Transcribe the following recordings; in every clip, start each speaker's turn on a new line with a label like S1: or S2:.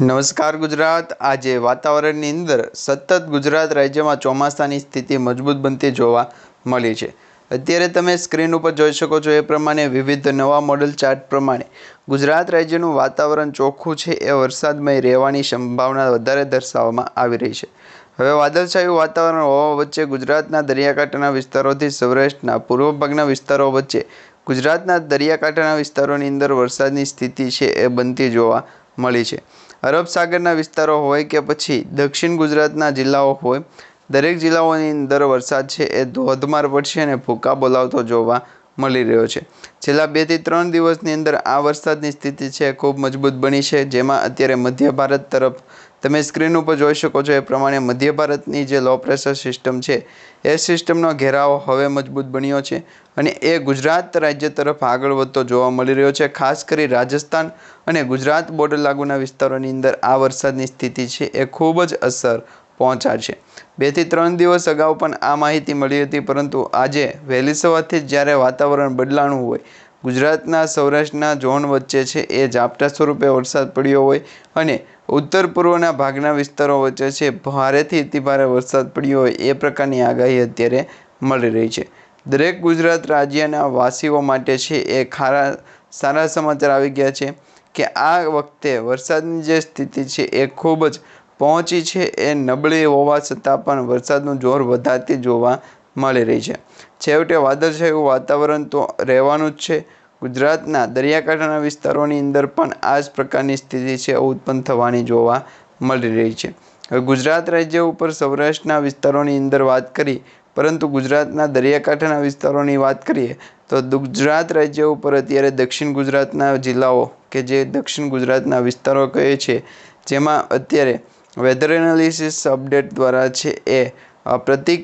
S1: નમસ્કાર ગુજરાત. આજે વાતાવરણની અંદર સતત ગુજરાત રાજ્યમાં ચોમાસાની સ્થિતિ મજબૂત બનતી જોવા મળી છે. અત્યારે તમે સ્ક્રીન ઉપર જોઈ શકો છો એ પ્રમાણે વિવિધ નવા મોડલ ચાર્ટ પ્રમાણે ગુજરાત રાજ્યનું વાતાવરણ ચોખ્ખું છે એ વરસાદમય રહેવાની સંભાવના વધારે દર્શાવવામાં આવી રહી છે. હવે વાદળછાયું વાતાવરણ હોવા વચ્ચે ગુજરાતના દરિયાકાંઠાના વિસ્તારોથી સૌરાષ્ટ્રના પૂર્વ ભાગના વિસ્તારો વચ્ચે ગુજરાતના દરિયાકાંઠાના વિસ્તારોની અંદર વરસાદની સ્થિતિ છે એ બનતી જોવા મળી છે. અરબ સાગરના વિસ્તારો હોય કે પછી દક્ષિણ ગુજરાતના જિલ્લાઓ હોય, દરેક જિલ્લાઓની અંદર વરસાદ છે એ ધોધમાર પડશે અને ભૂકા બોલાવતો જોવા મળી રહ્યો છે. છેલ્લા બેથી ત્રણ દિવસની અંદર આ વરસાદની સ્થિતિ છે ખૂબ મજબૂત બની છે, જેમાં અત્યારે મધ્ય ભારત તરફ તમે સ્ક્રીન ઉપર જોઈ શકો છો એ પ્રમાણે મધ્ય ભારતની જે લો પ્રેશર સિસ્ટમ છે, એ સિસ્ટમનો ઘેરાવો હવે મજબૂત બન્યો છે અને એ ગુજરાત રાજ્ય તરફ આગળ વધતો જોવા મળી રહ્યો છે. ખાસ કરી રાજસ્થાન અને ગુજરાત બોર્ડર લાગુના વિસ્તારોની અંદર આ વરસાદની સ્થિતિ છે એ ખૂબ જ અસર પહોંચાડશે બેથી ત્રણ દિવસ અગાઉ પણ આ માહિતી મળી હતી, પરંતુ આજે વહેલી સવારથી જ જ્યારે વાતાવરણ બદલાણું હોય, ગુજરાતના સૌરાષ્ટ્રના ઝોન વચ્ચે છે એ ઝાપટા સ્વરૂપે વરસાદ પડ્યો હોય અને ઉત્તર પૂર્વના ભાગના વિસ્તારો વચ્ચે છે. ભારેથી અતિભારે વરસાદ પડ્યો હોય એ પ્રકારની આગાહી અત્યારે મળી રહી છે. દરેક ગુજરાત રાજ્યના વાસીઓ માટે છે એ ખારા સારા સમાચાર આવી ગયા છે કે આ વખતે વરસાદની જે સ્થિતિ છે એ ખૂબ જ પહોંચી છે. એ નબળી હોવા છતાં પણ વરસાદનું જોર વધારતી જોવા મળી રહી છે. છેવટે વાદળછાયું વાતાવરણ તો રહેવાનું જ છે. ગુજરાતના દરિયાકાંઠાના વિસ્તારોની અંદર પણ આ જ પ્રકારની સ્થિતિ છે ઉત્પન્ન થવાની જોવા મળી રહી છે. હવે ગુજરાત રાજ્ય ઉપર સૌરાષ્ટ્રના વિસ્તારોની અંદર વાત કરી, પરંતુ ગુજરાતના દરિયાકાંઠાના વિસ્તારોની વાત કરીએ, તો ગુજરાત રાજ્ય ઉપર અત્યારે દક્ષિણ ગુજરાતના જિલ્લાઓ કે જે દક્ષિણ ગુજરાતના વિસ્તારો કહે છે, જેમાં અત્યારે વેધર એનાલિસિસ અપડેટ દ્વારા છે એ પ્રતિ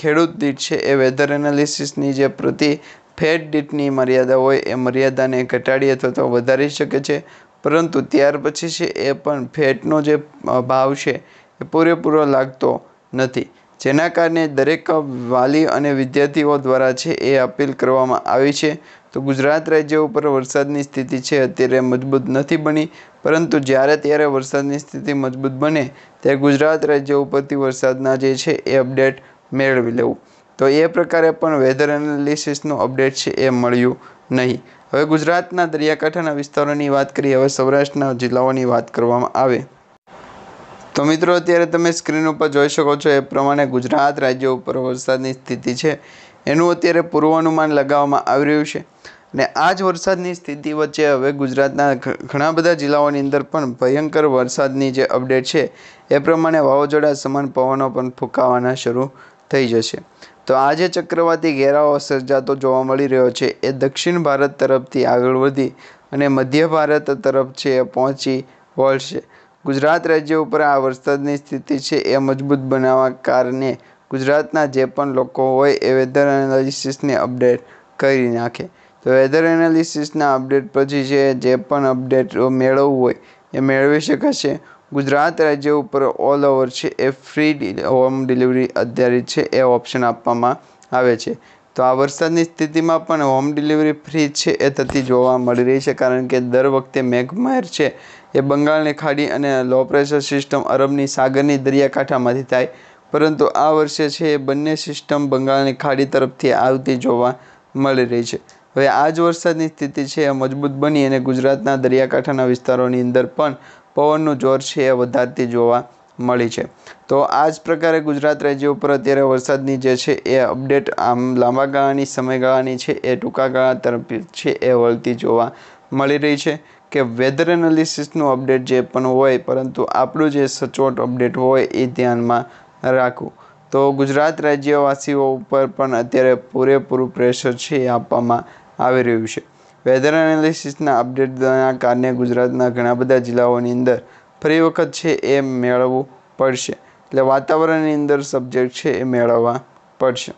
S1: ખેડૂત દીઠ છે એ વેધર એનાલિસિસની જે પ્રતિ ફેટ દીઠની મર્યાદા હોય એ મર્યાદાને ઘટાડી અથવા તો વધારી શકે છે. પરંતુ ત્યાર પછી છે એ પણ ફેટનો જે ભાવ છે એ પૂરેપૂરો લાગતો નથી. જેના કારણે દરેક વાલી અને વિદ્યાર્થીઓ દ્વારા છે એ અપીલ કરવામાં આવી છે. તો ગુજરાત રાજ્ય ઉપર વરસાદની સ્થિતિ છે અત્યારે મજબૂત નથી બની. પરંતુ જ્યારે ત્યારે વરસાદની સ્થિતિ મજબૂત બને, ત્યારે ગુજરાત રાજ્ય ઉપરથી વરસાદના જે છે એ અપડેટ મેળવી લેવું. તો એ પ્રકારે પણ વેધર એનાલિસિસનું અપડેટ છે, એ મળ્યું નહીં. હવે ગુજરાતના દરિયાકાંઠાના વિસ્તારોની વાત કરીએ, હવે સૌરાષ્ટ્રના જિલ્લાઓની વાત કરવામાં આવે. તો મિત્રો, અત્યારે તમે સ્ક્રીન ઉપર જોઈ શકો છો, એ પ્રમાણે ગુજરાત રાજ્ય ઉપર વરસાદની સ્થિતિ છે. એનું અત્યારે પૂર્વાનુમાન લગાવવામાં આવી રહ્યું છે. ને આ જ વરસાદની સ્થિતિ વચ્ચે હવે ગુજરાતના ઘણા બધા જિલ્લાઓની અંદર પણ ભયંકર વરસાદની જે અપડેટ છે, એ પ્રમાણે વાવાઝોડા, સમાન પવનો પણ ફૂંકાવાના શરૂ થઈ જશે. તો આ જે ચક્રવાતી ઘેરાવો સર્જાતો જોવા મળી રહ્યો છે. એ દક્ષિણ ભારત તરફથી આગળ વધી અને મધ્ય ભારત તરફ છે એ પહોંચી વળશે. ગુજરાત રાજ્ય ઉપર આ વરસાદની સ્થિતિ છે એ મજબૂત બનાવવા કારણે ગુજરાતના જે પણ લોકો હોય એ વેધર એનાલિસિસને અપડેટ કરી નાખે. તો વેધર એનાલિસિસના અપડેટ પછી છે જે પણ અપડેટ મેળવવું હોય એ મેળવી શકાશે. ગુજરાત રાજ્ય ઉપર ઓલ ઓવર છે. એ ફ્રી હોમ ડિલિવરી આધારિત છે. એ ઓપ્શન આપવામાં આવે છે. તો આ વરસાદની સ્થિતિમાં પણ હોમ ડિલિવરી ફ્રી છે એ થતી જોવા મળી રહી છે. કારણ કે દર વખતે મેઘમહેર છે. એ બંગાળની ખાડી અને લો પ્રેશર સિસ્ટમ અરબની સાગરની દરિયાકાંઠામાંથી થાય. પરંતુ આ વર્ષે છે એ બંને સિસ્ટમ બંગાળની ખાડી તરફથી આવતી જોવા મળી રહી છે. હવે આ જ વરસાદની સ્થિતિ છે એ મજબૂત બની અને ગુજરાતના દરિયાકાંઠાના વિસ્તારોની અંદર પણ પવનનું જોર છે એ વધારતી જોવા મળી છે. તો આ જ પ્રકારે ગુજરાત રાજ્ય ઉપર અત્યારે વરસાદની જે છે એ અપડેટ આમ લાંબા ગાળાની સમયગાળાની છે એ ટૂંકા ગાળા તરફ છે એ વળતી જોવા મળી રહી છે કે વેધર એનાલિસિસનું અપડેટ જે પણ હોય, પરંતુ આપણું જે સચોટ અપડેટ હોય એ ધ્યાનમાં રાખવું. તો ગુજરાત રાજ્યવાસીઓ ઉપર પણ અત્યારે પૂરેપૂરું પ્રેશર છે એ આપવામાં આવી રહ્યું છે. વેધર એનાલિસિસના અપડેટના કારણે ગુજરાતના ઘણા બધા જિલ્લાઓની અંદર ફરી વખત છે એ મેળવવું પડશે. એટલે વાતાવરણની અંદર સબ્જેક્ટ છે એ મેળવવા પડશે.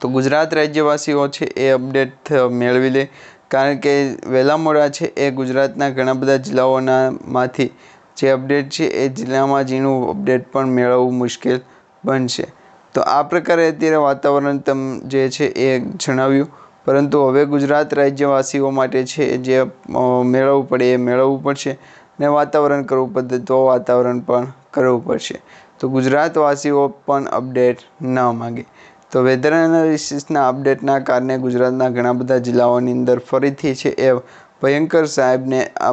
S1: તો ગુજરાત રાજ્યવાસીઓ છે એ અપડેટ મેળવી લે. કારણ કે વહેલા મોડા છે એ ગુજરાતના ઘણા બધા જિલ્લાઓના માંથી જે અપડેટ છે એ જિલ્લામાં જેનું અપડેટ પણ મેળવવું મુશ્કેલ બનશે. તો આ પ્રકારે અત્યારે વાતાવરણ તમ જે છે એ જણાવ્યું. પરંતુ હવે ગુજરાત રાજ્યવાસીઓ માટે છે જે મેળવવું પડે એ મેળવવું પડશે ને વાતાવરણ કરવું પડે તો વાતાવરણ પણ કરવું પડશે. તો ગુજરાતવાસીઓ પણ અપડેટ ન માગે. તો વેધર એનાલિસિસના અપડેટના કારણે ગુજરાતના ઘણા બધા જિલ્લાઓની અંદર ફરીથી છે એ ભયંકર સાહેબને આ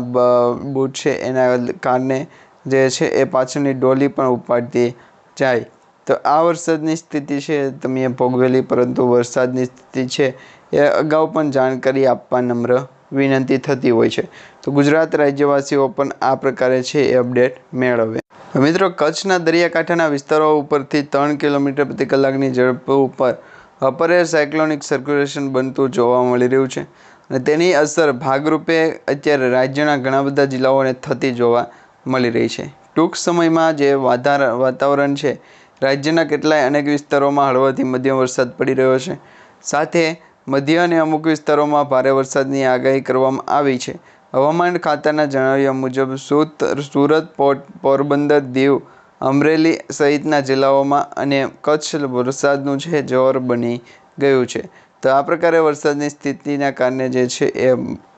S1: બૂટ છે એના કારણે જે છે એ પાછળની ડોલી પણ ઉપાડતી જાય. તો આ વરસાદની સ્થિતિ છે, તમે ભોગવેલી, પરંતુ વરસાદની સ્થિતિ છે એ અગાઉ પણ જાણકારી આપવા નમ્ર વિનંતી થતી હોય છે. તો ગુજરાત રાજ્યવાસીઓ પણ આ પ્રકારે છે એ અપડેટ મેળવે. મિત્રો, કચ્છના દરિયાકાંઠાના વિસ્તારો ઉપરથી ત્રણ કિલોમીટર પ્રતિ કલાકની ઝડપ ઉપર અપર એર સાયક્લોનિક સર્ક્યુલેશન બનતું જોવા મળી રહ્યું છે. અને તેની અસર ભાગરૂપે અત્યારે રાજ્યના ઘણા બધા જિલ્લાઓને થતી જોવા મળી રહી છે. ટૂંક સમયમાં જે વાતાવરણ છે, રાજ્યના કેટલાય અનેક વિસ્તારોમાં હળવાથી મધ્યમ વરસાદ પડી રહ્યો છે. સાથે મધ્ય અને અમુક વિસ્તારોમાં ભારે વરસાદની આગાહી કરવામાં આવી છે. હવામાન ખાતાના જણાવ્યા મુજબ, સુરત પોરબંદર, દીવ, અમરેલી સહિતના જિલ્લાઓમાં અને કચ્છ વરસાદનું છે, જોર બની ગયું છે. તો આ પ્રકારે વરસાદની સ્થિતિના કારણે જે છે એ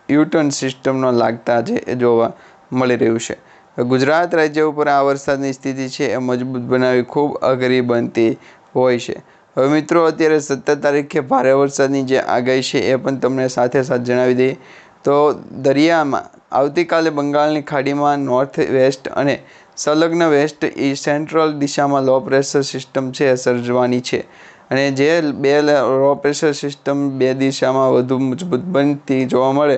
S1: યુટર્ન સિસ્ટમનો લાગતા જે જોવા મળી રહ્યું છે. ગુજરાત રાજ્ય ઉપર આ વરસાદની સ્થિતિ છે એ મજબૂત બનાવી ખૂબ અઘરી બનતી હોય છે. હવે મિત્રો, અત્યારે સત્તર તારીખે ભારે વરસાદની જે આગાહી છે એ પણ તમને સાથે સાથે જણાવી દઈએ. તો દરિયામાં, આવતીકાલે બંગાળની ખાડીમાં નોર્થ વેસ્ટ અને સંલગ્ન વેસ્ટ ઈ સેન્ટ્રલ દિશામાં લો પ્રેશર સિસ્ટમ છે સર્જવાની છે. અને જે બે લો પ્રેશર સિસ્ટમ બે દિશામાં વધુ મજબૂત બનતી જોવા મળે,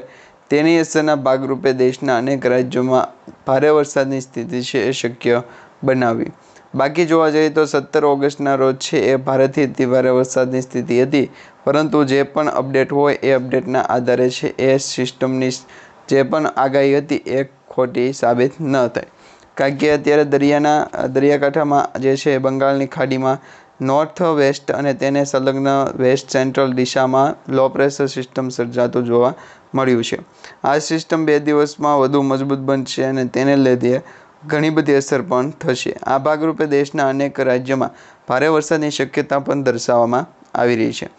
S1: તેની અસરના ભાગરૂપે દેશના અનેક રાજ્યોમાં ભારે વરસાદની સ્થિતિ છે એ શક્ય બનાવી. બાકી જોવા જઈએ તો સત્તર ઓગસ્ટના રોજ છે એ ભારેથી અતિ ભારે વરસાદની સ્થિતિ હતી. પરંતુ જે પણ અપડેટ હોય એ અપડેટના આધારે છે એ સિસ્ટમની જે પણ આગાહી હતી એ ખોટી સાબિત ન થાય કારણ કે અત્યારે દરિયાના, દરિયાકાંઠામાં જે છે બંગાળની ખાડીમાં નોર્થ, વેસ્ટ અને તેને સંલગ્ન વેસ્ટ સેન્ટ્રલ દિશામાં લો પ્રેશર સિસ્ટમ સર્જાતું જોવા મળ્યું છે. આ સિસ્ટમ બે દિવસમાં વધુ મજબૂત બનશે અને તેને લીધે ઘણી બધી અસર પણ થશે. આ ભાગરૂપે દેશના અનેક રાજ્યોમાં ભારે વરસાદની શક્યતા પણ દર્શાવવામાં આવી રહી છે.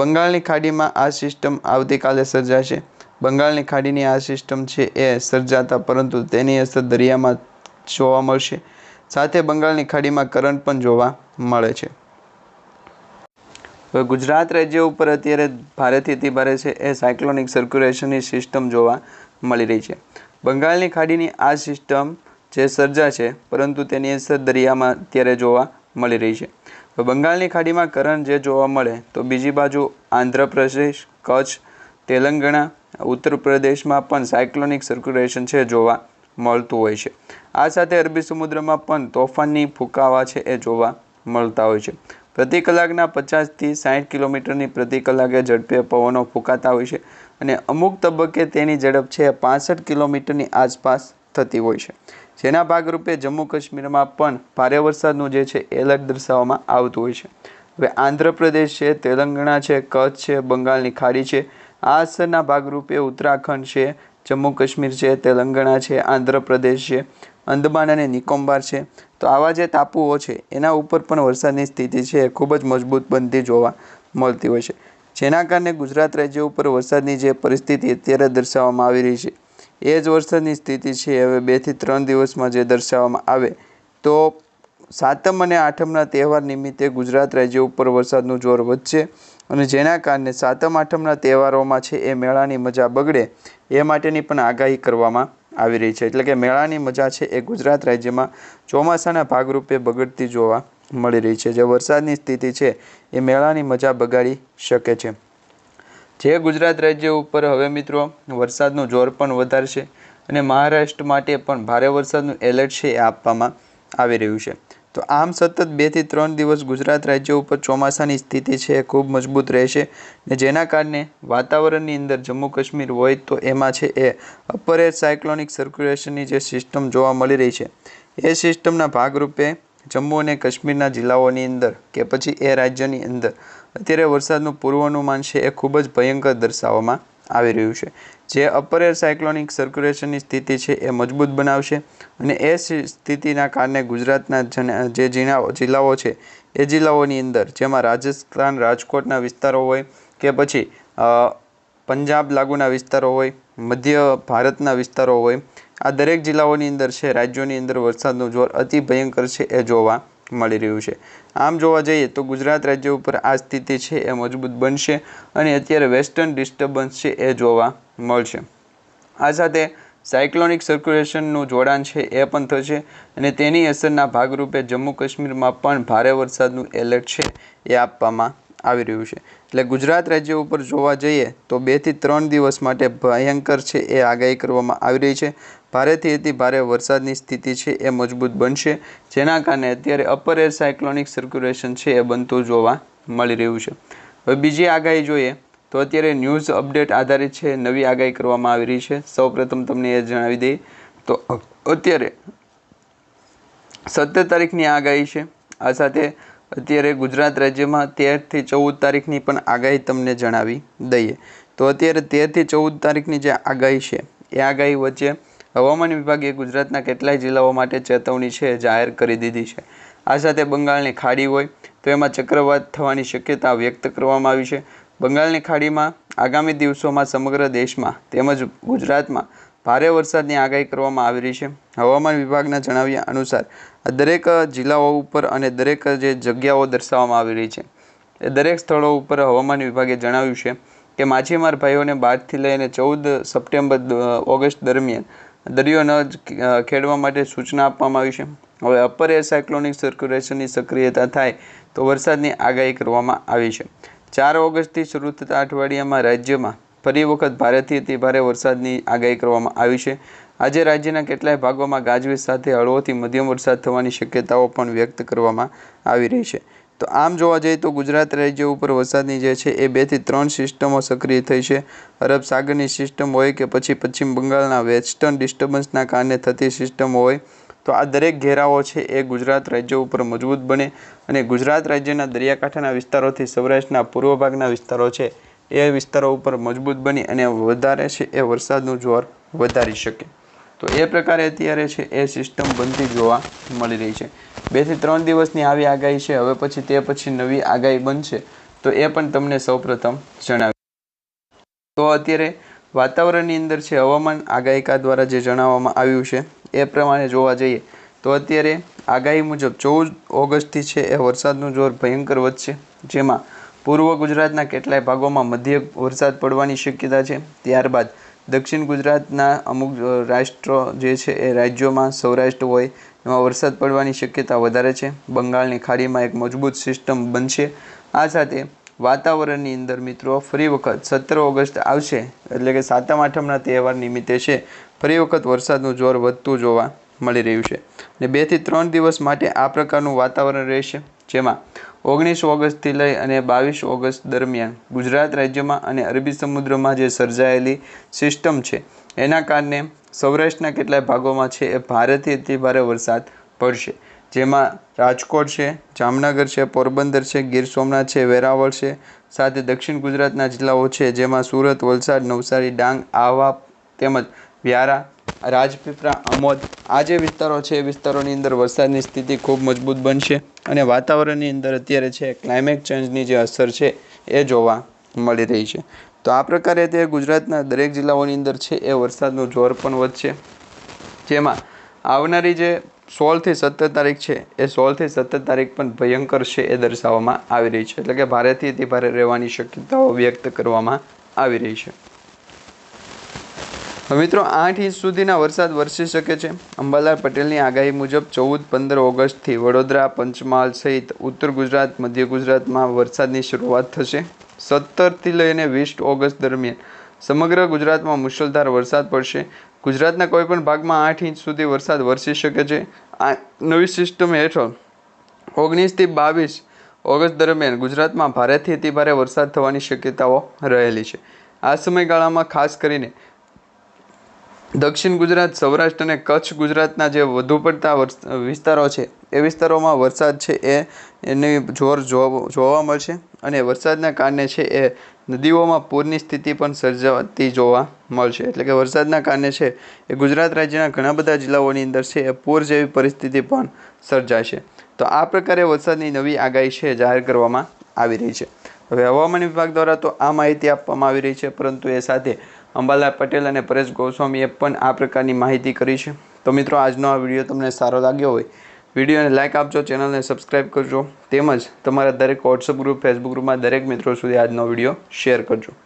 S1: બંગાળની ખાડીમાં આ સિસ્ટમ આવતીકાલે સર્જાશે. બંગાળની ખાડીની આ સિસ્ટમ છે એ સર્જાતા, પરંતુ તેની અસર દરિયામાં જોવા મળશે. સાથે બંગાળની ખાડીમાં કરંટ પણ જોવા મળે છે. હવે ગુજરાત રાજ્ય ઉપર અત્યારે ભારેથી અતિ ભારે છે એ સાયક્લોનિક સર્ક્યુલેશનની સિસ્ટમ જોવા મળી રહી છે. બંગાળની ખાડીની આ સિસ્ટમ જે સર્જા છે, પરંતુ તેની અસર દરિયામાં અત્યારે જોવા મળી રહી છે. બંગાળની ખાડીમાં કરંટ જે જોવા મળે, તો બીજી બાજુ આંધ્રપ્રદેશ, કચ્છ, તેલંગાણા, ઉત્તર પ્રદેશમાં પણ સાયક્લોનિક સર્ક્યુલેશન છે જોવા મળતું હોય છે. આ સાથે અરબી સમુદ્રમાં પણ તોફાનની ફૂંકાવા છે એ જોવા મળતા હોય છે. પ્રતિ કલાકના પચાસથી સાઠ કિલોમીટરની પ્રતિ કલાકે ઝડપે પવનો ફૂંકાતા હોય છે અને અમુક તબક્કે તેની ઝડપ છે પાસઠ કિલોમીટરની આસપાસ થતી હોય છે. જેના ભાગરૂપે જમ્મુ કાશ્મીરમાં પણ ભારે વરસાદનું જે છે, એલર્ટ દર્શાવવામાં આવતું હોય છે. હવે આંધ્રપ્રદેશ છે, તેલંગાણા છે, કચ્છ છે, બંગાળની ખાડી છે. આ અસરના ભાગરૂપે ઉત્તરાખંડ છે, જમ્મુ કાશ્મીર છે, તેલંગાણા છે, આંધ્રપ્રદેશ છે, અંદમાન અને નિકોબાર છે. તો આવા જે ટાપુઓ છે, એના ઉપર પણ વરસાદની સ્થિતિ છે, એ ખૂબ જ મજબૂત બનતી જોવા મળતી હોય છે. જેના કારણે ગુજરાત રાજ્ય ઉપર વરસાદની જે પરિસ્થિતિ અત્યારે દર્શાવવામાં આવી રહી છે એ જ વરસાદની સ્થિતિ છે. હવે બેથી ત્રણ દિવસમાં જે દર્શાવવામાં આવે, તો સાતમ અને આઠમના તહેવાર નિમિત્તે ગુજરાત રાજ્ય ઉપર વરસાદનું જોર વધશે અને જેના કારણે સાતમ, આઠમના તહેવારોમાં છે એ મેળાની મજા બગડે એ માટેની પણ આગાહી કરવામાં આવી રહી છે. એટલે કે મેળાની મજા છે એ ગુજરાત રાજ્યમાં ચોમાસાના ભાગરૂપે બગડતી જોવા મળી રહી છે. જે વરસાદની સ્થિતિ છે એ મેળાની મજા બગાડી શકે છે. જે ગુજરાત રાજ્ય ઉપર હવે મિત્રો વરસાદનું જોર પણ વધારશે અને મહારાષ્ટ્ર માટે પણ ભારે વરસાદનું એલર્ટ છે એ આપવામાં આવી રહ્યું છે. તો આમ સતત બેથી ત્રણ દિવસ ગુજરાત રાજ્ય ઉપર ચોમાસાની સ્થિતિ છે એ ખૂબ મજબૂત રહેશે ને જેના કારણે વાતાવરણની અંદર જમ્મુ કાશ્મીર હોય તો એમાં છે એ અપર એર સાયક્લોનિક સર્ક્યુલેશનની જે સિસ્ટમ જોવા મળી રહી છે, એ સિસ્ટમના ભાગરૂપે જમ્મુ અને કાશ્મીરના જિલ્લાઓની અંદર કે પછી એ રાજ્યની અંદર અત્યારે વરસાદનું પૂર્વાનુમાન છે એ ખૂબ જ ભયંકર દર્શાવવામાં આવી રહ્યું છે. જે અપર એર સાયક્લોનિક સર્ક્યુલેશનની સ્થિતિ છે એ મજબૂત બનાવશે અને એ સ્થિતિના કારણે ગુજરાતના જે જિલ્લાઓ છે, એ જિલ્લાઓની અંદર, જેમાં રાજસ્થાન રાજકોટના વિસ્તારો હોય કે પછી પંજાબ લાગુના વિસ્તારો હોય, મધ્ય ભારતના વિસ્તારો હોય, આ દરેક જિલ્લાઓની અંદર છે, રાજ્યોની અંદર વરસાદનું જોર અતિ ભયંકર છે એ જોવા મળી રહ્યું છે. આમ જોવા જઈએ તો ગુજરાત રાજ્ય ઉપર આ સ્થિતિ છે એ મજબૂત બનશે અને અત્યારે વેસ્ટર્ન ડિસ્ટર્બન્સ છે એ જોવા મળશે. આ સાથે સાયક્લોનિક સર્ક્યુલેશનનું જોડાણ છે એ પણ થશે અને તેની અસરના ભાગરૂપે જમ્મુ કાશ્મીરમાં પણ ભારે વરસાદનું એલર્ટ છે એ આપવામાં આવી રહ્યું છે. એટલે ગુજરાત રાજ્ય ઉપર જોવા જઈએ તો બેથી ત્રણ દિવસ માટે ભયંકર છે એ આગાહી કરવામાં આવી રહી છે. ભારેથી અતિ ભારે વરસાદની સ્થિતિ છે એ મજબૂત બનશે, જેના કારણે અત્યારે અપર એર સાયક્લોનિક સર્ક્યુલેશન છે એ બનતું જોવા મળી રહ્યું છે. હવે બીજી આગાહી જોઈએ તો અત્યારે ન્યૂઝ અપડેટ આધારિત છે, નવી આગાહી કરવામાં આવી રહી છે. સૌપ્રથમ તમને એ જણાવી દઈએ તો અત્યારે સત્તર તારીખની આગાહી છે. આ સાથે અત્યારે ગુજરાત રાજ્યમાં તેરથી ચૌદ તારીખની પણ આગાહી તમને જણાવી દઈએ. તો અત્યારે તેરથી ચૌદ તારીખની જે આગાહી છે, એ આગાહી વચ્ચે હવામાન વિભાગે ગુજરાતના કેટલાય જિલ્લાઓ માટે ચેતવણી છે, જાહેર કરી દીધી છે. આ સાથે બંગાળની ખાડી હોય તો એમાં ચક્રવાત થવાની શક્યતા વ્યક્ત કરવામાં આવી છે. બંગાળની ખાડીમાં આગામી દિવસોમાં સમગ્ર દેશમાં તેમજ ગુજરાતમાં ભારે વરસાદની આગાહી કરવામાં આવી રહી છે. હવામાન વિભાગના જણાવ્યા અનુસાર દરેક જિલ્લાઓ ઉપર અને દરેક જે જગ્યાઓ દર્શાવવામાં આવી રહી છે. એ દરેક સ્થળો ઉપર હવામાન વિભાગે જણાવ્યું છે કે માછીમાર ભાઈઓને બારથી લઈને ચૌદ સપ્ટેમ્બર ઓગસ્ટ દરમિયાન દરિયો ન ખેડવા માટે સૂચના આપવામાં આવી છે. હવે અપર એર સાયક્લોનિક સર્ક્યુલેશનની સક્રિયતા થાય તો વરસાદની આગાહી કરવામાં આવી છે. ચાર ઓગસ્ટથી શરૂ થતા અઠવાડિયામાં રાજ્યમાં ફરી વખત ભારેથી અતિ ભારે વરસાદની આગાહી કરવામાં આવી છે. આજે રાજ્યના કેટલાય ભાગોમાં ગાજવીજ સાથે હળવોથી મધ્યમ વરસાદ થવાની શક્યતાઓ પણ વ્યક્ત કરવામાં આવી રહી છે. તો આમ જોવા જઈએ તો ગુજરાત રાજ્ય ઉપર વરસાદની જે છે એ બેથી ત્રણ સિસ્ટમો સક્રિય થઈ છે. અરબ સાગરની સિસ્ટમ હોય કે પછી પશ્ચિમ બંગાળના વેસ્ટર્ન ડિસ્ટર્બન્સના કારણે થતી સિસ્ટમ હોય, તો આ દરેક ઘેરાઓ છે એ ગુજરાત રાજ્ય ઉપર મજબૂત બને અને ગુજરાત રાજ્યના દરિયાકાંઠાના વિસ્તારોથી સૌરાષ્ટ્રના પૂર્વ ભાગના વિસ્તારો છે એ વિસ્તારો ઉપર મજબૂત બની અને વધારે છે એ વરસાદનું જોર વધારી શકે. તો એ પ્રકારે અત્યારે છે એ સિસ્ટમ બનતી જોવા મળી રહી છે. બેથી ત્રણ દિવસની આવી આગાહી છે, હવે પછી તે પછી નવી આગાહી બનશે, તો એ પણ તમને સૌપ્રથમ જણાવી. તો અત્યારે વાતાવરણની અંદર છે, હવામાન આગાહીકા દ્વારા જે જણાવવામાં આવ્યું છે, એ પ્રમાણે જોવા જઈએ, તો અત્યારે આગાહી મુજબ ચૌદ ઓગસ્ટથી છે એ વરસાદનું જોર ભયંકર વધશે, જેમાં પૂર્વ ગુજરાતના કેટલાય ભાગોમાં મધ્ય વરસાદ પડવાની શક્યતા છે, ત્યારબાદ દક્ષિણ ગુજરાતના અમુક રાષ્ટ્રો જે છે એ રાજ્યોમાં સૌરાષ્ટ્ર હોય, એમાં વરસાદ પડવાની શક્યતા વધારે છે. બંગાળની ખાડીમાં એક મજબૂત સિસ્ટમ બનશે. આ સાથે વાતાવરણની અંદર મિત્રો ફરી વખત સત્તર ઓગસ્ટ આવશે, એટલે કે સાતમ આઠમના તહેવાર નિમિત્તે છે, ફરી વખત વરસાદનું જોર વધતું જોવા મળી રહ્યું છે. અને બેથી ત્રણ દિવસ માટે આ પ્રકારનું વાતાવરણ રહેશે. જેમાં ઓગણીસ ઓગસ્ટથી લઈ અને બાવીસ ઓગસ્ટ દરમિયાન ગુજરાત રાજ્યમાં અને અરબી સમુદ્રમાં જે સર્જાયેલી સિસ્ટમ છે, એના કારણે સૌરાષ્ટ્રના કેટલાય ભાગોમાં છે એ ભારેથી અતિ ભારે વરસાદ પડશે. જેમાં રાજકોટ છે, જામનગર છે, પોરબંદર છે, ગીર સોમનાથ છે, વેરાવળ છે, સાથે દક્ષિણ ગુજરાતના જિલ્લાઓ છે, જેમાં સુરત, વલસાડ, નવસારી, ડાંગ, આહવા તેમજ વ્યારા રાજપીપળા અમોદ આ જે વિસ્તારો છે, એ વિસ્તારોની અંદર વરસાદની સ્થિતિ ખૂબ મજબૂત બનશે અને વાતાવરણની અંદર અત્યારે છે ક્લાઇમેટ ચેન્જની જે અસર છે, એ જોવા મળી રહી છે. તો આ પ્રકારે તે ગુજરાતના દરેક જિલ્લાઓની અંદર છે, એ વરસાદનું જોર પણ વધશે. જેમાં આવનારી જે સોળથી સત્તર તારીખ છે, એ સોળથી સત્તર તારીખ પણ ભયંકર છે, એ દર્શાવવામાં આવી રહી છે. એટલે કે ભારેથી અતિ ભારે રહેવાની શક્યતાઓ વ્યક્ત કરવામાં આવી રહી છે. મિત્રો, આઠ ઇંચ સુધીના વરસાદ વરસી શકે છે. અંબાલાલ પટેલની આગાહી મુજબ ચૌદ, પંદર ઓગસ્ટથી વડોદરા, પંચમહાલ સહિત ઉત્તર ગુજરાત, મધ્ય ગુજરાતમાં વરસાદની શરૂઆત થશે. સત્તરથી લઈને વીસ ઓગસ્ટ દરમિયાન સમગ્ર ગુજરાતમાં મુશળધાર વરસાદ પડશે. ગુજરાતના કોઈપણ ભાગમાં આઠ ઇંચ સુધી વરસાદ વરસી શકે છે. આ નવી સિસ્ટમ હેઠળ ઓગણીસથી બાવીસ ઓગસ્ટ દરમિયાન ગુજરાતમાં ભારેથી અતિભારે વરસાદ થવાની શક્યતાઓ રહેલી છે. આ સમયગાળામાં ખાસ કરીને દક્ષિણ ગુજરાત, સૌરાષ્ટ્ર અને કચ્છ ગુજરાતના જે વધુ પડતા વિસ્તારો છે, એ વિસ્તારોમાં વરસાદ છે એ, એની જોર જોવા મળશે અને વરસાદના કારણે છે એ નદીઓમાં પૂરની સ્થિતિ પણ સર્જાતી જોવા મળશે. એટલે કે વરસાદના કારણે છે એ ગુજરાત રાજ્યના ઘણા બધા જિલ્લાઓની અંદર છે એ પૂર જેવી પરિસ્થિતિ પણ સર્જાશે. તો આ પ્રકારે વરસાદની નવી આગાહી છે જાહેર કરવામાં આવી રહી છે. હવે હવામાન વિભાગ દ્વારા તો આ માહિતી આપવામાં આવી રહી છે, પરંતુ એ સાથે અંબાલાલ પટેલ અને પરેશ ગોસ્વામીએ પણ આ પ્રકારની માહિતી કરી છે. તો મિત્રો, આજનો આ વીડિયો તમને સારો લાગ્યો હોય, વિડીયોને લાઇક આપજો, ચેનલને સબસ્ક્રાઇબ કરજો, તેમજ તમારા દરેક વોટ્સઅપ ગ્રુપ ફેસબુક ગ્રુપમાં દરેક મિત્રો સુધી આજનો વીડિયો શેર કરજો.